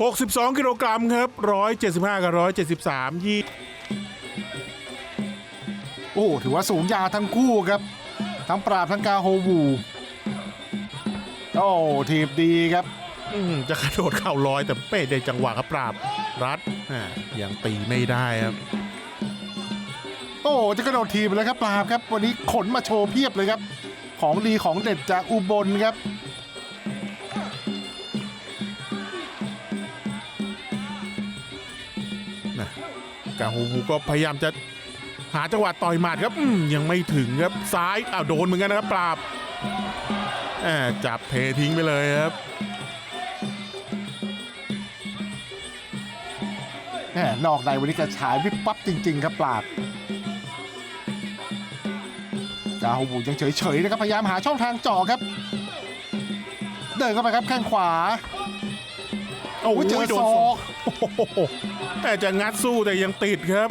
62 กิโลกรัมครับ 175 กับ 173ยี่โอ้ถือว่าสูงยาวทั้งคู่ครับ ทั้งปราบทั้งกาโฮวู โอ้ทีบดีครับอืมจะกระโดดเข่าลอยแต่เป้ได้จังหวะครับปราบรัดอ่ายังตีไม่ได้ครับ โอ้จะกระโดดทีบเลยครับปราบครับ วันนี้ขนมาโชว์เพียบเลยครับ ของดีของเด็ดจากอุบลครับ นะกาฮูฮูก็พยายามจะหาจังหวะต่อยหมัดครับอืมยังไม่ถึงครับซ้ายอ้าวโดนเหมือนกันนะครับปราบแหมจับเททิ้งไปเลยครับแหมนอกในวันนี้กระฉายวิบปั๊บจริง ๆ ครับปราบกาโฮวูยังเฉยๆนะครับพยายามหาช่องทางเจ่อครับ เดินเข้าไปครับแข้งขวาโอ้โอ้ยเจอโดนศอกโอ้โห แต่จะงัดสู้แต่ยังติดครับ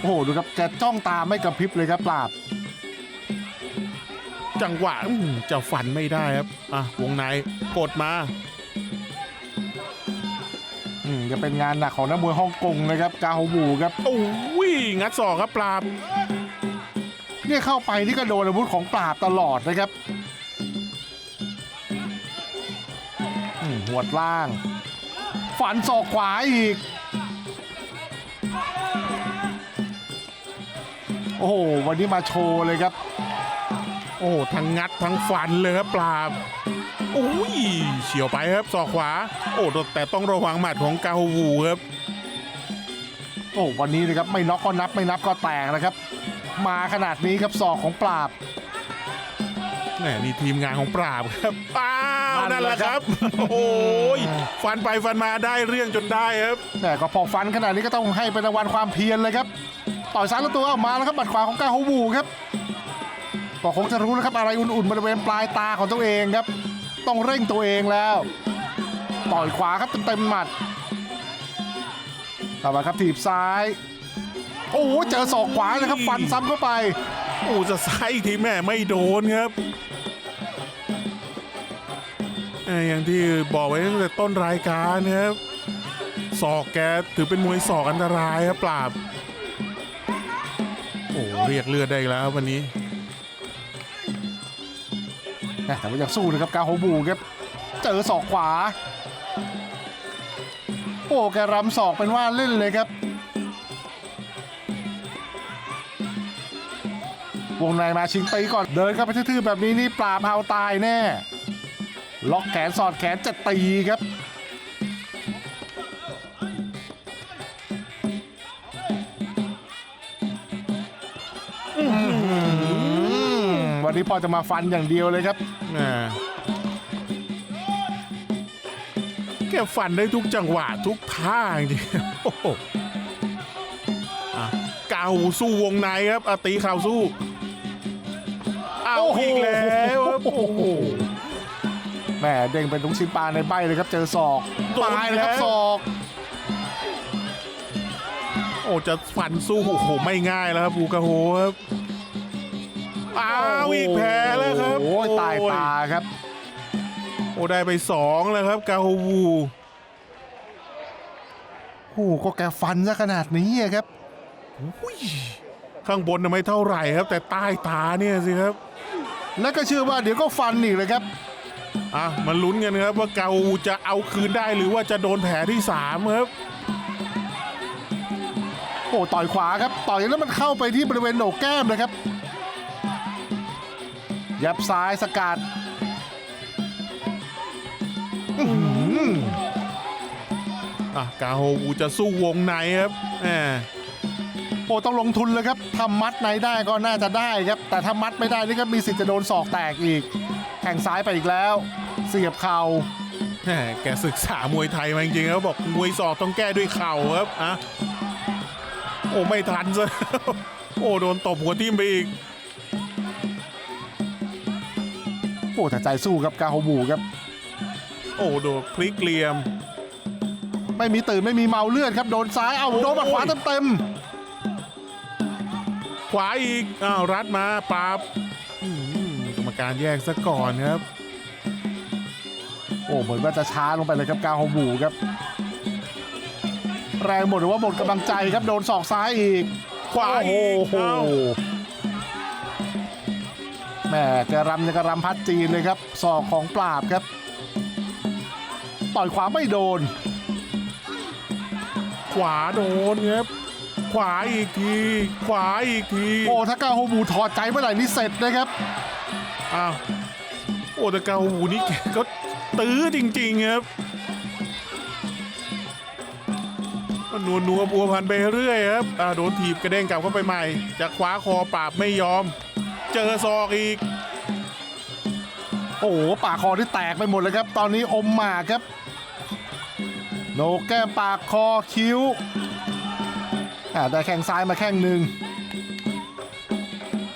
โอ้โหดูครับแกจ้องตาไม่กระพริบเลยครับปราบ จังหวะอื้อจะฟันไม่ได้ครับ อะ วงในกดมาอืมจะเป็นงานหนักของนักมวยฮ่องกงนะครับ กาโฮบูครับโอ้ยงัดศอกครับปราบ เนี่ยเข้าไปนี่ก็โดนอาวุธของปราบตลอดนะครับ หัวดล่าง ฝันศอกขวาอีก โอ้โห วันนี้มาโชว์เลยครับ โอ้ทั้งงัดทั้งฟันเลยครับปราบโอ้ยเฉียวไปครับศอกขวา โอ้แต่ต้องระวังหมัดของเกาวูครับโอ้วันนี้นะครับไม่น็อกก็นับไม่นับก็แตกนะครับ มาขนาดนี้ครับศอกของปราบแหมนี่ทีมงานของปราบครับอ้า วนั่นั่นนแหแหละละคครัรับบโอ้ยฟันไปฟันมาได้เรื่องจนได้ครับแต่ก็พอฟันขนาดนี้ก็ต้องให้เป็นรางวัลความเพียรเลยครับ ต่อยซ้ายแล้วตัวออกมาแล้วครับบัดขวาของกาโฮบูครับก็คงจะรู้นะครับอะไรอุ่นๆบริเวณปลายตาของตัวเองครับ ต้องเร่งตัวเองแล้วต่อยขวาครับเต็มๆหมัดต่อมาครับถีบซ้าย โอ้โหเจอศอกขวาเลยครับฟันซ้ำเข้าไป โอ้จะไซส์ทีแม่ไม่โดนครับเอย่างที่บอกไว้ตั้งแต่ต้นรายการนะครับศอกแกถือเป็นมวยศอกอันตรายครับปราบ โอ้เรียกเลือดได้แล้ววันนี้ แต่ว่าอยากสู้นะครับกาโฮบูครับเจอศอกขวา โอ้แกรำศอกเป็นว่าเล่นเลยครับวงในมาชิงตีก่อนเดินเข้าไปทื่อๆแบบนี้นี่ปราบเอาตายแน่ ล็อกแขนสอดแขนจะตีครับวันนี้พอจะมาฟันอย่างเดียวเลยครับแกฟันได้ทุกจังหวะทุกท่าจริงๆโอ้โหอะเก่าสู้วงในครับอตีเข่าสู้ เอาอีกแล้วโอ้โห แหมเด้งเป็นทุกชิ้นปลาในใบเลยครับเจอศอกโดนตายเลยครับแล้วศอก โอ้จะฟันสู้โอ้โหไม่ง่ายแล้วครับบูกาโฮครับอ้าวอีกแพ้แล้วครับโอ้ยตายตาครับ โอ้ได้ไปสองแล้วครับกาโฮวูโอ้โหก็แกฟันซะขนาดนี้อะครับอุ้ยข้างบนน่ะไม่เท่าไหร่ครับ แต่ใต้ตาเนี่ยสิครับ แล้วก็เชื่อว่าเดี๋ยวก็ฟันอีกเลยครับ อะมันลุ้นกันครับว่าเกาจะเอาคืนได้หรือว่าจะโดนแผลที่สามครับโอ้ต่อยขวาครับต่อยแล้วมันเข้าไปที่บริเวณโหนกแก้มเลยครับ ยับซ้ายสกัดอื้อหืออะกาโฮวูจะสู้วงในครับแหมโอ้ต้องลงทุนเลยครับ ทำมัดในได้ก็น่าจะได้ครับ แต่ถ้ามัดไม่ได้นี่ก็มีสิทธิ์จะโดนศอกแตกอีกแข่งซ้ายไปอีกแล้ว เสียบเข่าแหมแกศึกษามวยไทยมาจริงๆครับบอกมวยศอกต้องแก้ด้วยเข่าครับอะโอ้ไม่ทันซะโอ้โดนตบหัวทิ่มไปอีกโอ้แต่ใจสู้ครับกาโฮบูครับ โอ้โดนพลิกเหลี่ยม ไม่มีตื่นไม่มีเมาเลือดครับโดนซ้ายเอาโดนหมัดขวาเต็ม ขวาอีก อ้าวรัดมาปราบอืมกรรมรมการแยกซะก่อนครับ โอ้เหมือนว่าจะช้าลงไปเลยครับกาโฮบูครับ แรงหมดหรือว่าหมดกำลังใจครับโดนศอกซ้ายอีก ขวาโอ้อีกโหเอ้าแหม่กระรำจะกระรำพัดจีนเลยครับศอกของปราบครับ ต่อยขวาไม่โดน ขวาโดนครับ ขวาอีกที ขวาอีกทีโอ้ถ้ากาโฮบูถอดใจเมื่อไหร่นี่เสร็จนะครับ อ้าวโอ้แต่เกาหูนี่แกก็ตื้อจริงๆครับนัวนัวบัวพันไปเรื่อยครับอ่าโดนถีบกระเด้งกลับเข้าไปใหม่ จะคว้าคอปราบไม่ยอม เจอศอกอีก โอ้โหปากคอที่แตกไปหมดเลยครับ ตอนนี้อมหมากครับ โหนกแก้มปากคอคิ้วอ่า ได้แข้งซ้ายมาแข้งหนึ่ง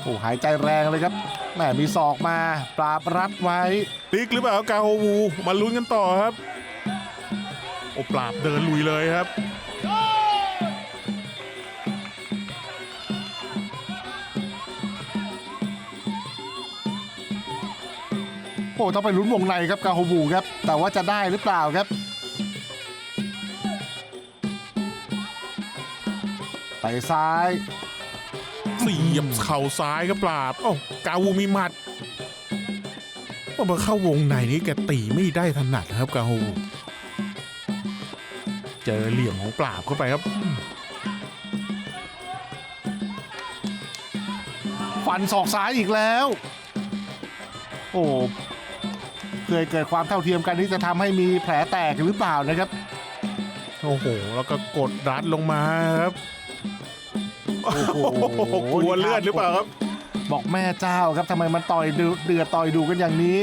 โอ้หายใจแรงเลยครับแหมมีศอกมาปราบรัดไว้พลิกหรือเปล่ากาโฮวูมาลุ้นกันต่อครับ โอปราบเดินลุยเลยครับโอ้ต้องไปลุ้นวงในครับกาโฮบูครับ แต่ว่าจะได้หรือเปล่าครับ ไปซ้ายเสียบเข่าซ้ายก็ปราบโอ้ากาวูมีหมัดพอมาเข้าวงในนี้แกตีไม่ได้ถนัดนะครับกาวูเจอเหลี่ยมของปราบเข้าไปครับ ฟันศอกซ้ายอีกแล้ว โอ้เคยเกิดความเท่าเทียมกันที่จะทำให้มีแผลแตกหรือเปล่านะครับ โอ้โห แล้วก็กดรัดลงมาครับ โอ้โหกลัวเลือดหรือเปล่าครับ บอกแม่เจ้าครับทำไมมันต่อยเดือดเดือดต่อยดูกันอย่างนี้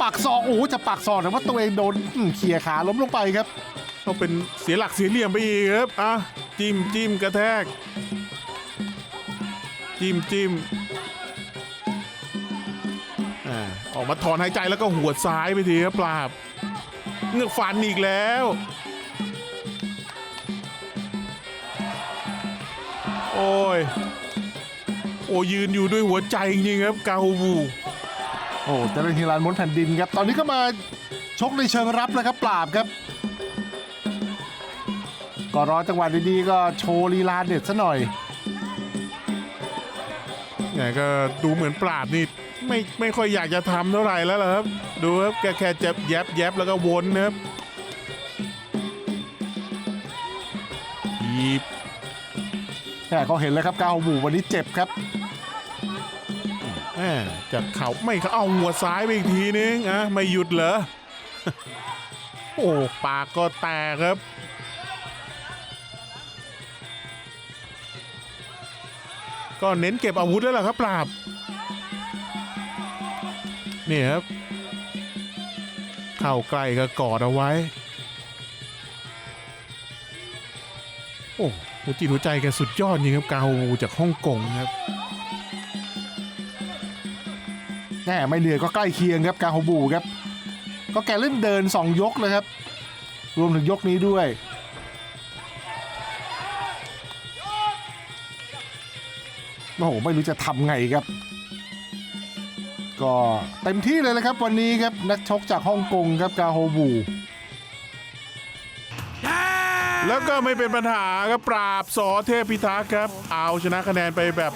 ปักศอกโอ้โหจะปักศอกแต่ว่าตัวเองโดนอืมเขี่ยขาล้มลงไปครับเขาเป็นเสียหลักเสียเหลี่ยมไปอีกครับอะจิ้มจิ้มกระแทก จิ้มจิ้มอ่าออกมาถอนหายใจแล้วก็หัวดซ้ายไปทีครับปราบเงือกฟันอีกแล้ว อ้ย โอ้ยืนอยู่ด้วยหัวใจจริงๆครับกาฮูบูโอ้เจริญฮิรันม้วนแผ่นดินครับ ตอนนี้ก็มาชกในเชิงรับแล้วครับปราบครับ ก็รอจังหวะดีๆก็โชว์ลีลาเด็ดซะหน่อยไงก็ดูเหมือนปราบนี่ไม่ไม่ค่อยอยากจะทำเท่าไหร่แล้วล่ะครับ ดูครับแกแค่จะแยบแยบแล้วก็วนนะครับทีบ แม่เขาเห็นแล้วครับกาโฮบูวันนี้เจ็บครับแหม่จากเขาไม่เขาเอาหัวซ้ายไปอีกทีนึงอะไม่หยุดเหรอ โอ้ปากก็แตกครับ ก็เน้นเก็บอาวุธแล้วล่ะครับปราบนี่ครับ เข้าใกล้ก็กอดเอาไว้ โอ้หัวจิตหัวใจแกสุดยอดจริงครับกาฮูจากฮ่องกงครับแน่ไม่เหนื่อยก็ใกล้เคียงครับกาโฮบูครับ ก็แกเล่นเดิน 2 ยกเลยครับ รวมถึงยกนี้ด้วยโอ้โหไม่รู้จะทำไงครับ ก็เต็มที่เลยนะครับวันนี้ครับนักชกจากฮ่องกงครับกาโฮบู แล้วก็ไม่เป็นปัญหาครับปราบสอเทพพิทักษ์ครับ เอาชนะคะแนนไปแบบ